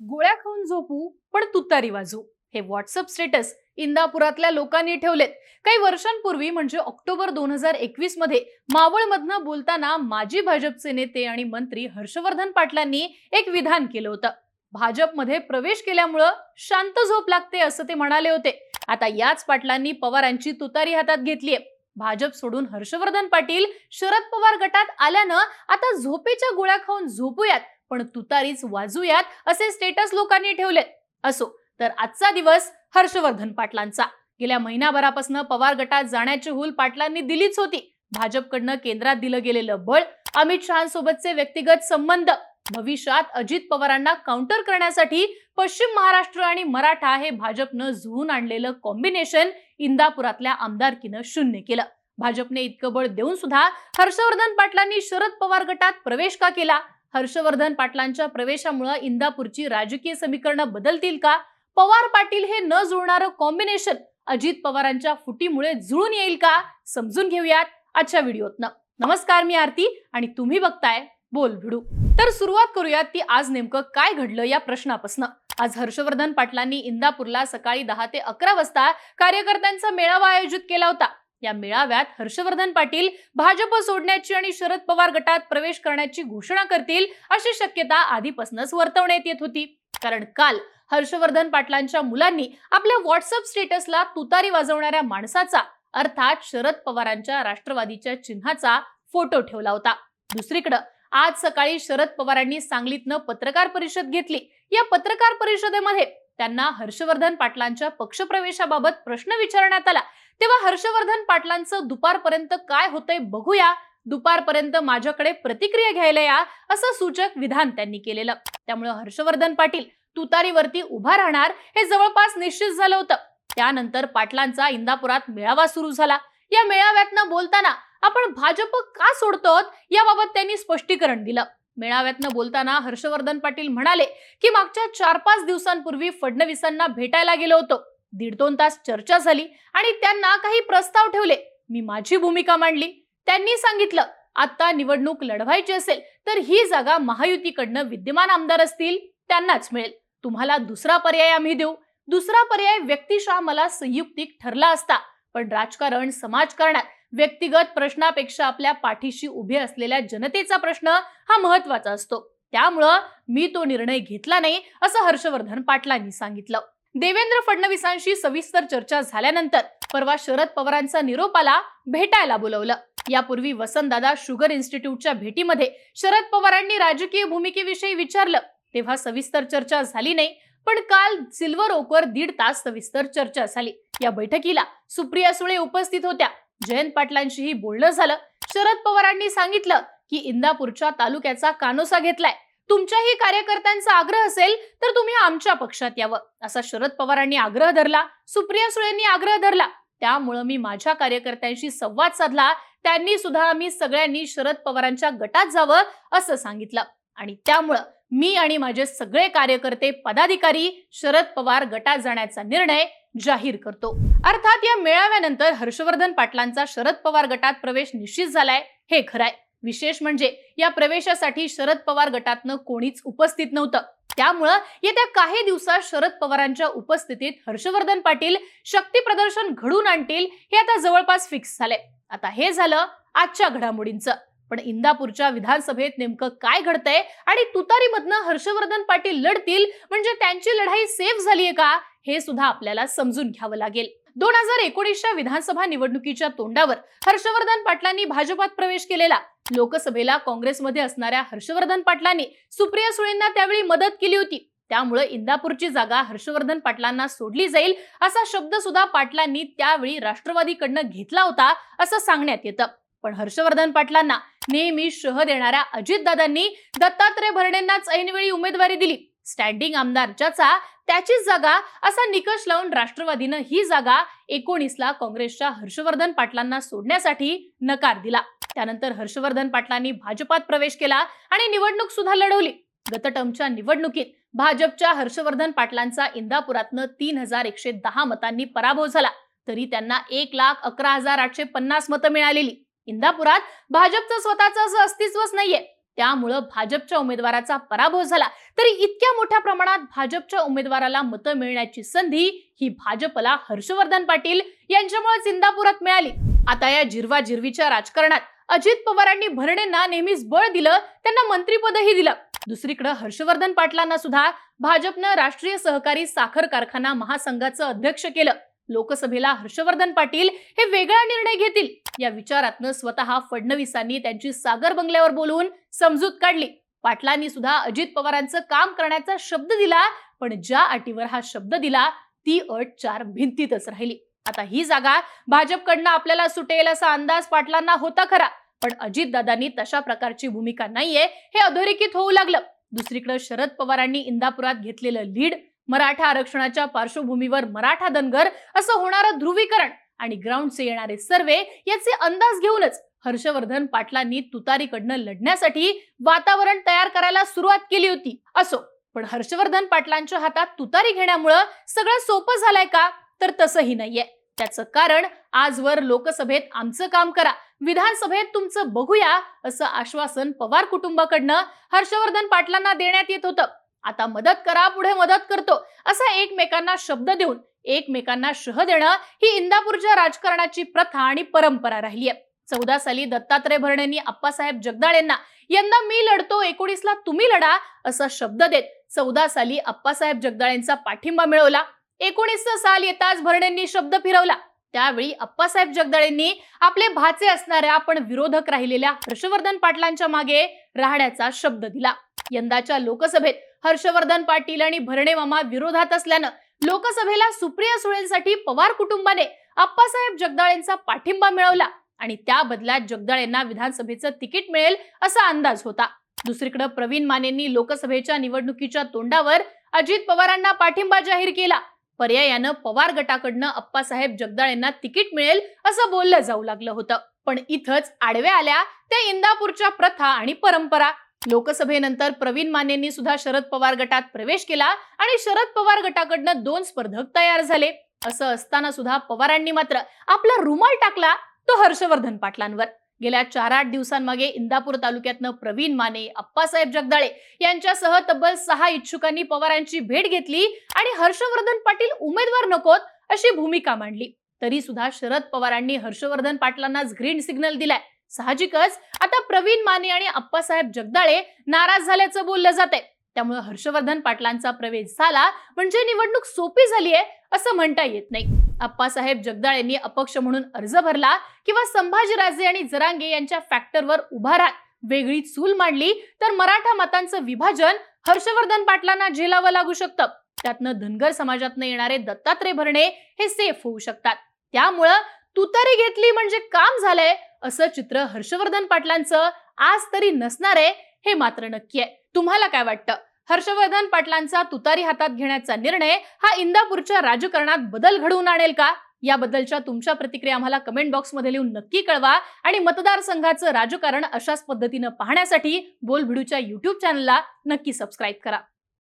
गोळ्या खाऊन झोपू पण तुतारी वाजू हे व्हॉट्सअप स्टेटस इंदापुरातल्या लोकांनी ठेवलेत. काही वर्षांपूर्वी म्हणजे ऑक्टोबर दोन हजार एकवीसमध्ये मावळमधनं बोलताना माजी भाजपचे नेते आणि मंत्री हर्षवर्धन पाटलांनी एक विधान केलं होतं. भाजपमध्ये प्रवेश केल्यामुळं शांत झोप लागते असं ते म्हणाले होते. आता याच पाटलांनी पवारांची तुतारी हातात घेतलीये भाजप सोडून हर्षवर्धन पाटील शरद पवार गटात आल्यानं आता झोपेच्या गोळ्या खाऊन झोपूयात. पण तुतारीच वाजूयात असे स्टेटस लोकांनी ठेवलेत. असो तर आजचा दिवस हर्षवर्धन पाटलांचा. गेल्या महिनाभरापासून पवार गटात जाण्याची हुल पाटलांनी दिलीच होती. भाजपकडनं केंद्रात दिलं गेलेलं बळ अमित शहासोबतचे व्यक्तिगत संबंध भविष्यात अजित पवारांना काउंटर करण्यासाठी पश्चिम महाराष्ट्र आणि मराठा हे भाजपनं जुळून आणलेलं कॉम्बिनेशन इंदापुरातल्या आमदारकीनं शून्य केलं. भाजपने इतकं बळ देऊन सुद्धा हर्षवर्धन पाटलांनी शरद पवार गटात प्रवेश का केला? हर्षवर्धन पाटलांच्या प्रवेशामुळे इंदापूरची राजकीय समीकरणं बदलतील का? पवार पाटील हे न जुळणारं कॉम्बिनेशन अजित पवारांच्या फुटीमुळे जुळून येईल का? समजून घेऊयात आजच्या व्हिडिओतनं. नमस्कार मी आरती आणि तुम्ही बघताय बोल भिडू. तर सुरुवात करूयात ती आज नेमकं काय घडलं या प्रश्नापासून. आज हर्षवर्धन पाटलांनी इंदापूरला सकाळी दहा ते अकरा वाजता कार्यकर्त्यांचा मेळावा आयोजित केला होता. या मेळाव्यात हर्षवर्धन पाटील भाजप सोडण्याची आणि शरद पवार गटात प्रवेश करण्याची घोषणा करतील अशी शक्यता आधीपासूनच वर्तवण्यात येत होती. कारण काल हर्षवर्धन पाटलांच्या मुलांनी आपल्या व्हॉट्सअप स्टेटसला तुतारी वाजवणाऱ्या माणसाचा अर्थात शरद पवारांच्या राष्ट्रवादीच्या चिन्हाचा फोटो ठेवला होता. दुसरीकडं आज सकाळी शरद पवारांनी सांगलीतनं पत्रकार परिषद घेतली. या पत्रकार परिषदेमध्ये त्यांना हर्षवर्धन पाटलांच्या पक्षप्रवेशाबाबत प्रश्न विचारण्यात आला. तेव्हा हर्षवर्धन पाटलांचं दुपारपर्यंत काय होतंय बघूया. दुपारपर्यंत माझ्याकडे प्रतिक्रिया घ्यायला या असं सूचक विधान त्यांनी केलेलं. त्यामुळे हर्षवर्धन पाटील तुतारीवरती उभा राहणार हे जवळपास निश्चित झालं होतं. त्यानंतर पाटलांचा इंदापुरात मेळावा सुरू झाला. या मेळाव्यातनं बोलताना आपण भाजप का सोडतो याबाबत त्यांनी स्पष्टीकरण दिलं. मेळाव्यातनं बोलताना हर्षवर्धन पाटील म्हणाले की मागच्या चार पाच दिवसांपूर्वी फडणवीसांना भेटायला गेलो होतो. दीड दोन तास चर्चा झाली आणि त्यांना काही प्रस्ताव ठेवले. मी माझी भूमिका मांडली. त्यांनी सांगितलं आता निवडणूक लढवायची असेल तर ही जागा महायुतीकडनं विद्यमान आमदार असतील त्यांनाच मिळेल. तुम्हाला दुसरा पर्याय आम्ही देऊ. दुसरा पर्याय व्यक्तिशः मला संयुक्तिक ठरला असता पण राजकारण समाजकारणात व्यक्तिगत प्रश्नापेक्षा आपल्या पाठीशी उभे असलेल्या जनतेचा प्रश्न हा महत्त्वाचा असतो. त्यामुळं मी तो निर्णय घेतला नाही असं हर्षवर्धन पाटलांनी सांगितलं. देवेंद्र फडणवीसांशी सविस्तर चर्चा झाल्यानंतर परवा शरद पवारांचा निरोप आला भेटायला बोलवलं. यापूर्वी वसंतदादा शुगर इन्स्टिट्यूटच्या भेटीमध्ये शरद पवारांनी राजकीय भूमिकेविषयी विचारलं. तेव्हा सविस्तर चर्चा झाली नाही पण काल सिल्वर ओकवर दीड तास सविस्तर चर्चा झाली. या बैठकीला सुप्रिया सुळे उपस्थित होत्या. जयंत पाटलांशीही बोलणं झालं. शरद पवारांनी सांगितलं की इंदापूरच्या तालुक्याचा कानोसा घेतलाय. तुमच्याही कार्यकर्त्यांचा आग्रह असेल तर तुम्ही आमच्या पक्षात यावं. असा शरद पवारांनी आग्रह धरला सुप्रिया सुळेंनी आग्रह धरला. त्यामुळं मी माझ्या कार्यकर्त्यांशी संवाद साधला. त्यांनी सुद्धा आम्ही सगळ्यांनी शरद पवारांच्या गटात जावं असं सांगितलं. आणि त्यामुळं मी आणि माझे सगळे कार्यकर्ते पदाधिकारी शरद पवार गटात जाण्याचा निर्णय जाहीर करतो. अर्थात या मेळाव्यानंतर हर्षवर्धन पाटलांचा शरद पवार गटात प्रवेश निश्चित झालाय हे खरंय. विशेष म्हणजे या प्रवेशासाठी शरद पवार गटातनं कोणीच उपस्थित नव्हतं. त्यामुळं येत्या काही दिवसात शरद पवारांच्या उपस्थितीत हर्षवर्धन पाटील शक्ती प्रदर्शन घडून आणतील हे आता जवळपास फिक्स झालंय. आता हे झालं आजच्या घडामोडींचं. पण इंदापूरच्या विधानसभेत नेमकं काय घडतंय आणि तुतारीमधनं हर्षवर्धन पाटील लढतील म्हणजे त्यांची लढाई सेफ झालीये का हे सुद्धा आपल्याला समजून घ्यावं लागेल. दोन हजार एकोणीसच्या विधानसभा निवडणुकीच्या तोंडावर हर्षवर्धन पाटलांनी भाजपात प्रवेश केलेला. लोकसभेला काँग्रेसमध्ये असणाऱ्या हर्षवर्धन पाटलांनी सुप्रिया सुळेंना त्यावेळी मदत केली होती. त्यामुळे इंदापूरची जागा हर्षवर्धन पाटलांना सोडली जाईल असा शब्द सुद्धा पाटलांनी त्यावेळी राष्ट्रवादीकडनं घेतला होता असं सांगण्यात येतं. पण हर्षवर्धन पाटलांना नेहमी शह देणाऱ्या अजितदादांनी दत्तात्रय भरणेंनाच ऐनवेळी उमेदवारी दिली. स्टँडिंग आमदार ज्याचा त्याचीच जागा असा निकष लावून राष्ट्रवादीनं ही जागा एकोणीसला काँग्रेसच्या हर्षवर्धन पाटलांना सोडण्यासाठी नकार दिला. त्यानंतर हर्षवर्धन पाटलांनी भाजपात प्रवेश केला आणि निवडणूक सुद्धा लढवली. गतटमच्या निवडणुकीत भाजपच्या हर्षवर्धन पाटलांचा इंदापुरातनं तीन हजार एकशे दहा मतांनी पराभव झाला. तरी त्यांना एक लाख अकरा हजार आठशे पन्नास मतं मिळालेली. इंदापुरात भाजपचं स्वतःचं असं अस्तित्वच नाहीये. त्यामुळं भाजपच्या उमेदवाराचा पराभव झाला. तरी इतक्या मोठ्या प्रमाणात भाजपच्या उमेदवाराला मतं मिळण्याची संधी ही भाजपला हर्षवर्धन पाटील यांच्यामुळेच इंदापुरात मिळाली. आता या जिरवा जिरवीच्या राजकारणात अजित पवारांनी भरणेंना नेहमीच बळ दिलं त्यांना मंत्रीपदही दिलं. दुसरीकडे हर्षवर्धन पाटलांना सुद्धा भाजपनं राष्ट्रीय सहकारी साखर कारखाना महासंघाचं अध्यक्ष केलं. लोकसभेला हर्षवर्धन पाटील हे वेगळा निर्णय घेतील. या विचारातनं स्वतः फडणवीसांनी त्यांची सागर बंगल्यावर बोलवून समजूत काढली. पाटलांनी सुद्धा अजित पवारांचं काम करण्याचा शब्द दिला पण ज्या अटीवर हा शब्द दिला ती अट चार भिंतीतच राहिली. आता ही जागा भाजपकडनं आपल्याला सुटेल असा अंदाज पाटलांना होता खरा. पण अजितदादांनी तशा प्रकारची भूमिका नाहीये हे अधोरेखित होऊ लागलं. दुसरीकडे शरद पवारांनी इंदापुरात घेतलेलं लीड मराठा आरक्षणाच्या पार्श्वभूमीवर मराठा धनगर असं होणारं ध्रुवीकरण आणि ग्राउंडचे येणारे सर्वे याचे अंदाज घेऊनच हर्षवर्धन पाटलांनी तुतारीकडनं लढण्यासाठी वातावरण तयार करायला सुरुवात केली होती असो. पण हर्षवर्धन पाटलांच्या हातात तुतारी घेण्यामुळं सगळं सोपं झालंय का? तर तसंही नाहीये. त्याचं कारण आजवर लोकसभेत आमचं काम करा विधानसभेत तुमचं बघूया असं आश्वासन पवार कुटुंबाकडनं हर्षवर्धन पाटलांना देण्यात येत होतं. आता मदत करा पुढे मदत करतो असा एकमेकांना शब्द देऊन एकमेकांना शह देणं ही इंदापूरच्या राजकारणाची प्रथा आणि परंपरा राहिली आहे चौदा साली दत्तात्रय भरणेंनी आप्पासाहेब जगदाळेंना यंदा मी लढतो एकोणीसला तुम्ही लढा असा शब्द देत चौदा साली आप्पासाहेब जगदाळेंचा पाठिंबा मिळवला. एकोणीस साल येताच भरणेंनी शब्द फिरवला. त्यावेळी अप्पासाहेब जगदाळेंनी आपले भाचे असणाऱ्या पण विरोधक राहिलेल्या हर्षवर्धन पाटलांच्या मागे राहण्याचा शब्द दिला. यंदाच्या लोकसभेत हर्षवर्धन पाटील आणि भरणे मामा विरोधात असल्यानं लोकसभेला सुप्रिया सुळेंसाठी पवार कुटुंबाने अप्पासाहेब जगदाळेंचा पाठिंबा मिळवला आणि त्या बदल्यात जगदाळेंना विधानसभेचं तिकीट मिळेल असा अंदाज होता. दुसरीकडे प्रवीण मानेंनी लोकसभेच्या निवडणुकीच्या तोंडावर अजित पवारांना पाठिंबा जाहीर केला. पर्यायानं पवार गटाकडनं अप्पासाहेब जगदाळेंना तिकीट मिळेल असं बोललं जाऊ लागलं होतं. पण इथंच आडव्या आल्या त्या इंदापूरच्या प्रथा आणि परंपरा. लोकसभेनंतर प्रवीण मानेंनी सुद्धा शरद पवार गटात प्रवेश केला आणि शरद पवार गटाकडनं दोन स्पर्धक तयार झाले. असं असताना सुद्धा पवारांनी मात्र आपला रुमाल टाकला तो हर्षवर्धन पाटलांवर. गेल्या चार आठ दिवसांमागे इंदापूर तालुक्यातनं प्रवीण माने अप्पासाहेब जगदाळे यांच्यासह तब्बल सहा इच्छुकांनी पवारांची भेट घेतली आणि हर्षवर्धन पाटील उमेदवार नकोत अशी भूमिका मांडली. तरी सुद्धा शरद पवारांनी हर्षवर्धन पाटलांनाच ग्रीन सिग्नल दिलाय. साहजिकच आता प्रवीण माने आणि अप्पासाहेब जगदाळे नाराज झाल्याचं बोललं जाते त्यामुळे हर्षवर्धन पाटलांचा प्रवेश झाला. म्हणजे निवडणूक सोपी झाली आहे असं म्हणता येत नाही. अप्पासाहेब जगदाळेंनी अपक्ष म्हणून अर्ज भरला किंवा संभाजीराजे आणि जरांगे यांच्या फॅक्टरवर उभा राहत वेगळी चूल मांडली तर मराठा मतांचं विभाजन हर्षवर्धन पाटलांना झेलावं लागू शकतं. त्यातनं धनगर समाजातनं येणारे दत्तात्रय भरणे हे सेफ होऊ शकतात. त्यामुळं तुतारी घेतली म्हणजे काम झालंय असं चित्र हर्षवर्धन पाटलांचं आज तरी नसणार आहे हे मात्र नक्की आहे. तुम्हाला काय वाटतं? हर्षवर्धन पाटलांचा तुतारी हातात घेण्याचा निर्णय हा इंदापूरच्या राजकारणात बदल घडवून आणेल का? याबद्दलच्या तुमच्या प्रतिक्रिया आम्हाला कमेंट बॉक्समध्ये लिहून नक्की कळवा आणि मतदारसंघाचं राजकारण अशाच पद्धतीनं पाहण्यासाठी बोलभिडूच्या युट्यूब चॅनलला नक्की सबस्क्राईब करा.